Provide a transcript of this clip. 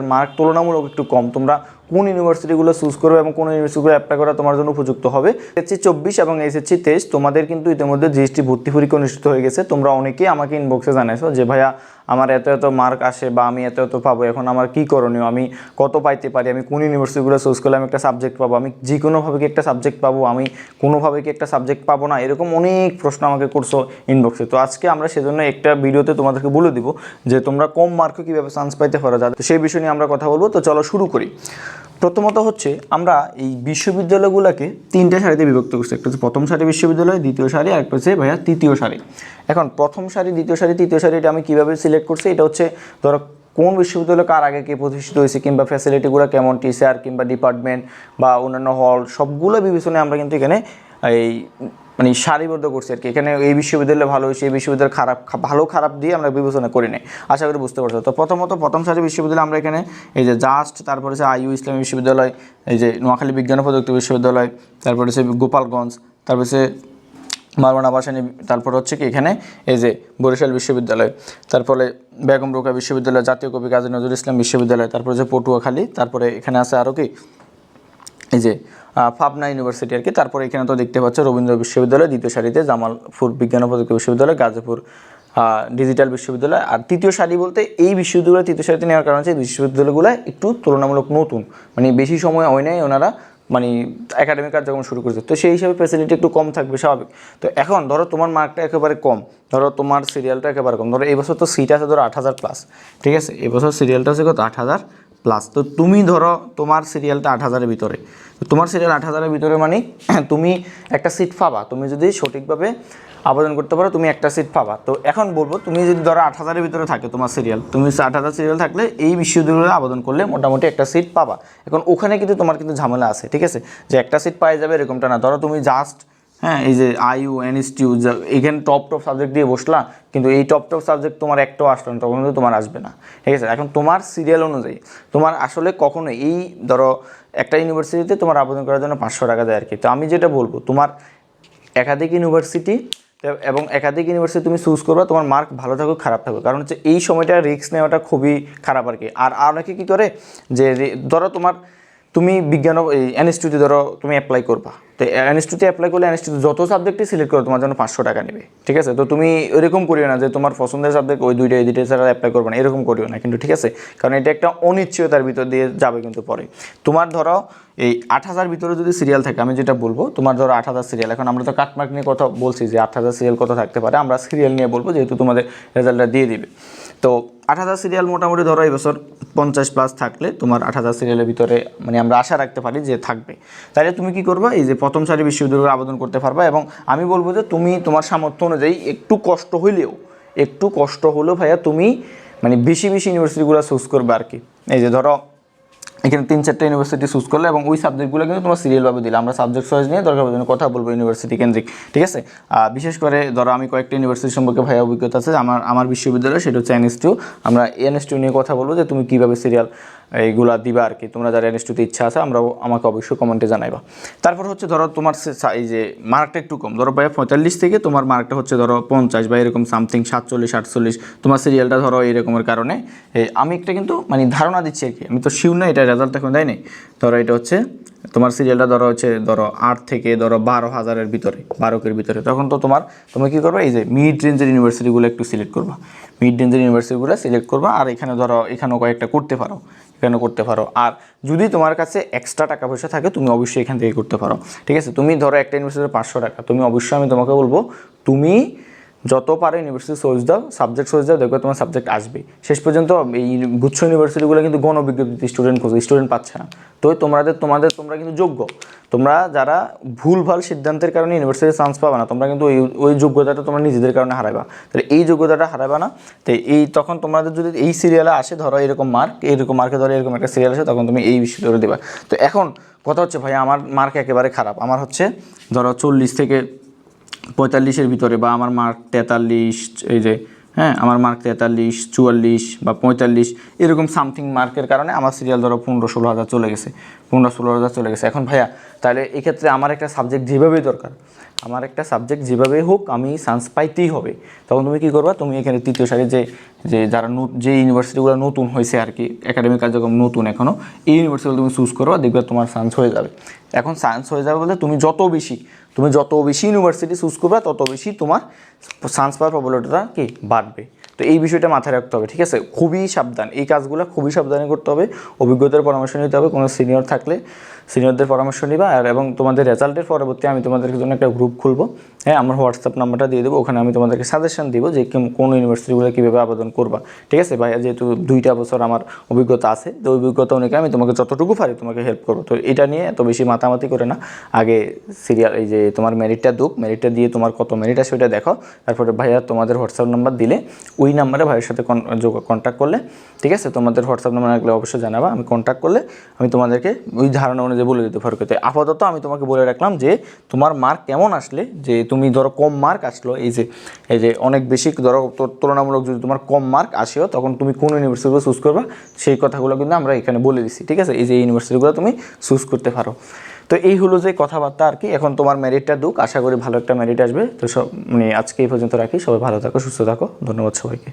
Mark তুলনামূলক একটু কম। তোমরা কোন ইউনিভার্সিটিগুলো চুজ করবে এবং কোন ইউনিভার্সিটিগুলো অ্যাপ্লাই করা তোমার জন্য উপযুক্ত হবে। এসএসসি চব্বিশ এবং এসএসসি তেইশ তোমাদের কিন্তু ইতিমধ্যে জিএসটি ভর্তি পরীক্ষা অনুষ্ঠিত হয়ে গেছে। তোমরা অনেকেই আমাকে ইনবক্সে জানাইছো যে, ভাইয়া, আমার এত এত মার্ক আসে বা আমি এত এত পাবো, এখন আমার কি করণীয়? আমি কত পাইতে পারি? আমি কোন ইউনিভার্সিটিগুলো চুজ করলে আমি একটা সাবজেক্ট পাবো? আমি যে কোনোভাবে কি একটা সাবজেক্ট পাবো? আমি কোনোভাবে কি একটা সাবজেক্ট পাবো না? এরকম অনেক প্রশ্ন আমাকে করছ ইনবক্সে তো আজকে আমরা সেজন্য একটা ভিডিওতে তোমাদেরকে বলে দিব যে, তোমরা কম মার্কে কীভাবে চান্স পাইতে পারো? যাতে সেই বিষয় নিয়ে আমরা কথা বলব। তো চলো শুরু করি। প্রথমত হচ্ছে আমরা এই বিশ্ববিদ্যালয়গুলোকে তিনটে সারিতে বিভক্ত করছি। একটা হচ্ছে প্রথম সারি বিশ্ববিদ্যালয়, দ্বিতীয় সারি, আর একটা হচ্ছে ভাইয়া তৃতীয় সারি। এখন প্রথম সারি, দ্বিতীয় সারি, তৃতীয় সারি এটা আমি কীভাবে সিলেক্ট করছি? এটা হচ্ছে ধরো কোন বিশ্ববিদ্যালয় কার আগে কে প্রতিষ্ঠিত হয়েছে কিংবা ফ্যাসিলিটিগুলো কেমন টিচার কিংবা ডিপার্টমেন্ট বা অন্যান্য হল সবগুলো বিবেচনায় আমরা কিন্তু এখানে এই মানে সারিবদ্ধ করছি আর কি। এখানে এই বিশ্ববিদ্যালয় ভালো হয়েছে, এই বিশ্ববিদ্যালয় খারাপ ভালো খারাপ দিয়ে আমরা বিবেচনা করি নাই আশা করি বুঝতে পারছ। তো প্রথমত প্রথম সারি বিশ্ববিদ্যালয় আমরা এখানে এই যে জাস্ট, তারপরে হচ্ছে আইইউ ইসলামী বিশ্ববিদ্যালয়, এই যে নোয়াখালী বিজ্ঞান প্রযুক্তি বিশ্ববিদ্যালয়, তারপরে হচ্ছে গোপালগঞ্জ, তারপরে হচ্ছে মারওয়ানা বাসানি তারপর হচ্ছে কি এখানে এই যে বরিশাল বিশ্ববিদ্যালয়, তারপরে বেগম রোকা বিশ্ববিদ্যালয়, জাতীয় কবি কাজী নজরুল ইসলাম বিশ্ববিদ্যালয়, তারপরে যে পটুয়াখালী, তারপরে এখানে আছে আরও কি এই যে পাবনা ইউনিভার্সিটি আর কি, তারপরে এখানে তো দেখতে পাচ্ছ রবীন্দ্র বিশ্ববিদ্যালয়, দ্বিতীয় সারিতে জামালপুর বিজ্ঞান ও প্রযুক্তি বিশ্ববিদ্যালয়, গাজীপুর ডিজিটাল বিশ্ববিদ্যালয়। আর তৃতীয় সারি বলতে এই বিশ্ববিদ্যালয়, তৃতীয় সারিতে নেওয়ার কারণ হচ্ছে বিশ্ববিদ্যালয়গুলো একটু তুলনামূলক নতুন। মানে বেশি সময় হয় নাই ওনারা মানে একাডেমিক কার্যক্রম শুরু করেছে। তো সেই হিসাবে ফ্যাসিলিটি একটু কম থাকবে, স্বাভাবিক। তো এখন ধরো তোমার মার্কটা একেবারে কম, ধরো তোমার সিরিয়ালটা একেবারে কম। ধরো এই বছর তো সিট আছে ধরো আট হাজার প্লাস ঠিক আছে? এবছর সিরিয়ালটা আছে কত? আট হাজার প্লাস তো তুমি ধরো তোমার সিরিয়ালটা আট হাজারের ভিতরে। তোমার সিরিয়াল আট হাজারের ভিতরে মানে তুমি একটা সিট পাবা। তুমি যদি সঠিকভাবে আবেদন করতে পারো, তুমি একটা সিট পাবা। তো এখন বলব, তুমি যদি ধরো আট হাজারের ভিতরে থাকে তোমার সিরিয়াল তুমি আট হাজার সিরিয়াল থাকলে এই বিশ্ববিদ্যালয়ে আবেদন করলে মোটামুটি একটা সিট পাবা। এখন ওখানে কিন্তু তোমার কিন্তু ঝামেলা আছে, ঠিক আছে? যে একটা সিট পাই যাবে এরকমটা না। ধরো তুমি জাস্ট হ্যাঁ এই যে আইইউ এনএসটিউ এখানে টপ টপ সাবজেক্ট দিয়ে বসলা, কিন্তু এই টপ টপ সাবজেক্ট তোমার একটাও আসলো না, তখন কিন্তু তোমার আসবে না। ঠিক আছে? এখন তোমার সিরিয়াল অনুযায়ী, তোমার আসলে কখনো এই, ধরো, একটা ইউনিভার্সিটিতে তোমার আবেদন করার জন্য পাঁচশো টাকা দেয় আর কি। তো আমি যেটা বলব, তোমার একাধিক ইউনিভার্সিটি এবং একাধিক ইউনিভার্সিটি তুমি চুজ করবে, তোমার মার্ক ভালো থাকুক, খারাপ থাকুক। কারণ হচ্ছে এই সময়টা রিস্ক নেওয়াটা খুবই খারাপ আর কি। আর অনেকে কী করে, যে ধরো তোমার তুমি বিজ্ঞান এই ধরো তুমি অ্যাপ্লাই করবা। তো ইনস্টিটিউটে অ্যাপ্লাই করলে ইনস্টিটিউট যত সাবজেক্টই সিলেক্ট করো, তোমার জন্য পাঁচশো টাকা নেবে। ঠিক আছে? তো তুমি এরকম করিও না যে তোমার পছন্দের সাবজেক্ট ওই দুইটা এই দুইটা ছাড়া অ্যাপ্লাই করবে না, এরকম করিও না কিন্তু, ঠিক আছে? কারণ এটা একটা অনিশ্চয়তার ভিতর দিয়ে যাবে কিন্তু পরে। তোমার ধরো এই আট হাজার ভিতরে যদি সিরিয়াল থাকে, আমি যেটা বলব, তোমার ধরো আট হাজার সিরিয়াল এখন আমরা তো কাটমার্ক নিয়ে কথা বলছি যে আট হাজার সিরিয়াল কত থাকতে পারে, আমরা সিরিয়াল নিয়ে বলব যেহেতু তোমাদের রেজাল্টটা দিয়ে দিবে। তো আট হাজার সিরিয়াল মোটামুটি ধরো এই বছর পঞ্চাশ প্লাস থাকলে তোমার আট হাজার সিরিয়ালের ভিতরে মানে আমরা আশা রাখতে পারি যে থাকবে। তাহলে তুমি কি করবা? এই যে প্রথম সারি বিশ্ববিদ্যালয়ের আবেদন করতে পারবা এবং আমি বলব যে তুমি তোমার সামর্থ্য অনুযায়ী একটু কষ্ট হইলেও, একটু কষ্ট হলেও ভাইয়া তুমি মানে বেশি বেশি ইউনিভার্সিটিগুলো চুজ করবে আর কি এই যে ধরো এখানে তিন চারটা ইউনিভার্সিটি চুজ করলে এবং ওই সাবজেক্টগুলো কিন্তু তোমার সিরিয়ালভাবে দিলে। আমরা সাবজেক্ট চয়েস নিয়ে দরকার জন্য কথা বলব ইউনিভার্সিটি কেন্দ্রিক। ঠিক আছে? বিশেষ করে ধরো আমি কয়েকটা ইউনিভার্সিটি সম্পর্কে ভাই অভিজ্ঞতা আছে। আমার আমার বিশ্ববিদ্যালয় সেটা হচ্ছে এনএসটিউ আমরা এনএসটিউ নিয়ে কথা বলব যে তুমি কীভাবে সিরিয়াল এইগুলা দিবা আর কি। তোমরা যারা এনএসটিউতে ইচ্ছা আছে, আমরাও আমাকে অবশ্যই কমেন্টে জানাইবা। তারপর হচ্ছে ধরো তোমার এই যে মার্কটা একটু কম। ধরো ভাই পঁয়তাল্লিশ থেকে তোমার মার্কটা হচ্ছে ধরো পঞ্চাশ বা এরকম সামথিং, সাতচল্লিশ, আটচল্লিশ। তোমার সিরিয়ালটা ধরো এরকমের কারণে। আমি একটা কিন্তু মানে ধারণা দিচ্ছি আর কি। আমি তো শিউ না, এটা রেজাল্ট এখন দেয় নাই। ধরো এটা হচ্ছে, তোমার সিরিয়ালটা ধরো হচ্ছে, ধরো আট থেকে ধরো বারো হাজারের ভিতরে, বারোকের ভিতরে। তখন তো তোমার, তুমি কী করবে? এই যে মিড রেঞ্জের ইউনিভার্সিটিগুলো একটু সিলেক্ট করবা। মিড রেঞ্জের ইউনিভার্সিটিগুলো সিলেক্ট করবা, আর এখানে ধরো, এখানেও কয়েকটা করতে পারো এখানে করতে পারো। আর যদি তোমার কাছে এক্সট্রা টাকা পয়সা থাকে, তুমি অবশ্যই এখান থেকে করতে পারো। ঠিক আছে? তুমি ধরো একটা ইউনিভার্সিটির পাঁচশো টাকা, তুমি অবশ্যই আমি তোমাকে বলব, তুমি যত পারো ইউনিভার্সিটি সোর্স দাও সাবজেক্ট সোর্স দাও, দেখবে তোমার সাবজেক্ট আসবে শেষ পর্যন্ত এই গুচ্ছ ইউনিভার্সিটিগুলো কিন্তু গণ বিজ্ঞপ্তি স্টুডেন্ট খোঁজে স্টুডেন্ট পাচ্ছে না। তো তোমাদের তোমাদের, তোমরা কিন্তু যোগ্য। তোমরা যারা ভুলভাল সিদ্ধান্তের কারণে ইউনিভার্সিটি চান্স পাবে না, তোমরা কিন্তু ওই ওই যোগ্যতাটা তোমরা নিজেদের কারণে হারাবা তাহলে এই যোগ্যতাটা হারাবা না। তো এই, তখন তোমাদের যদি এই সিরিয়ালে আসে, ধরো এরকম মার্ক এরকম মার্কে ধরো এরকম একটা সিরিয়াল আসে, তখন তুমি এই বিষয়টা দেবা। তো এখন কথা হচ্ছে, ভাই, আমার মার্ক একেবারে খারাপ। আমার হচ্ছে, ধরো চল্লিশ থেকে পঁয়তাল্লিশের ভিতরে বা আমার মার্ক তেতাল্লিশ, এই যে হ্যাঁ আমার মার্ক তেতাল্লিশ, চুয়াল্লিশ বা পঁয়তাল্লিশ, এরকম সামথিং মার্কের কারণে আমার সিরিয়াল ধরো পনেরো ষোলো হাজার চলে গেছে। পনেরো ষোলো হাজার চলে গেছে। এখন ভাইয়া, তাহলে এক্ষেত্রে আমার একটা সাবজেক্ট যেভাবেই দরকার, আমার একটা সাবজেক্ট যেভাবেই হোক, আমি সায়েন্স পাইতেই হবে। তখন তুমি কী করবা? তুমি এখানে তৃতীয় সারি যে যে যারা যে ইউনিভার্সিটিগুলো নতুন হয়েছে আর কি একাডেমিক কার্যক্রম নতুন এখনও এই ইউনিভার্সিটিগুলো তুমি চুজ করবা, দেখবে তোমার সায়েন্স হয়ে যাবে। এখন সায়েন্স হয়ে যাবে বলতে তুমি যত বেশি, তুমি যত বেশি ইউনিভার্সিটি চুজ করবা, তত বেশি তোমার সায়েন্স পাওয়ার প্রবলিটিটা কি? বাড়বে। তো এই বিষয়টা মাথায় রাখতে হবে, ঠিক আছে? খুবই সাবধান। এই কাজগুলো খুবই সাবধানে করতে হবে। অভিজ্ঞতার পরামর্শ নিতে হবে, কোনো সিনিয়র থাকলে। সিনিয়রদের পরামর্শ নিবা, আর এবং তোমাদের রেজাল্টের পরবর্তী আমি তোমাদের জন্য একটা গ্রুপ খুলবো। হ্যাঁ আমার হোয়াটসঅ্যাপ নাম্বারটা দিয়ে দেবো, ওখানে আমি তোমাদেরকে সাজেশন দিব যে কোন- ইউনিভার্সিটিগুলো কীভাবে আবেদন করবা। ঠিক আছে? ভাইয়া, যেহেতু দুইটা বছর আমার অভিজ্ঞতা আছে, তো অভিজ্ঞতা অনেকে আমি তোমাকে যতটুকু পারি তোমাকে হেল্প করব। তো এটা নিয়ে এত বেশি মাতামাতি করে না। আগে সিরিয়াল এই যে তোমার মেরিটটা দুক মেরিটটা দিয়ে তোমার কত মেরিট আছে ওইটা দেখো। তারপরে ভাইয়া তোমাদের হোয়াটসঅ্যাপ নাম্বার দিলে, ওই নাম্বারে ভাইয়ের সাথে কন্ট্যাক্ট করলে, ঠিক আছে? তোমাদের হোয়াটসঅ্যাপ নাম্বার লাগলে অবশ্যই জানাবা, আমি কন্ট্যাক্ট করলে আমি তোমাদেরকে ওই ধারণা অনুযায়ী বলে দিতে পারব তো আপাতত আমি তোমাকে বলে রাখলাম যে তোমার মার্ক কেমন আসলে? যে তুমি ধরো কম মার্ক আসলো, এই যে এই যে অনেক বেশি, ধরো তুলনামূলক যদি তোমার কম মার্ক আসেও, তখন তুমি কোন ইউনিভার্সিটিগুলো চুজ করবা? সেই কথাগুলো কিন্তু আমরা এখানে বলে দিচ্ছি ঠিক আছে? এই যে ইউনিভার্সিটিগুলো তুমি চুজ করতে পারো। তো এই হলো যে কথাবার্তা আর কি। এখন তোমার মেরিটটা দুক, আশা করি ভালো একটা মেরিট আসবে। তো সব মানে আজকে এই পর্যন্ত রাখি। সবাই ভালো থাকো, সুস্থ থাকো। ধন্যবাদ সবাইকে।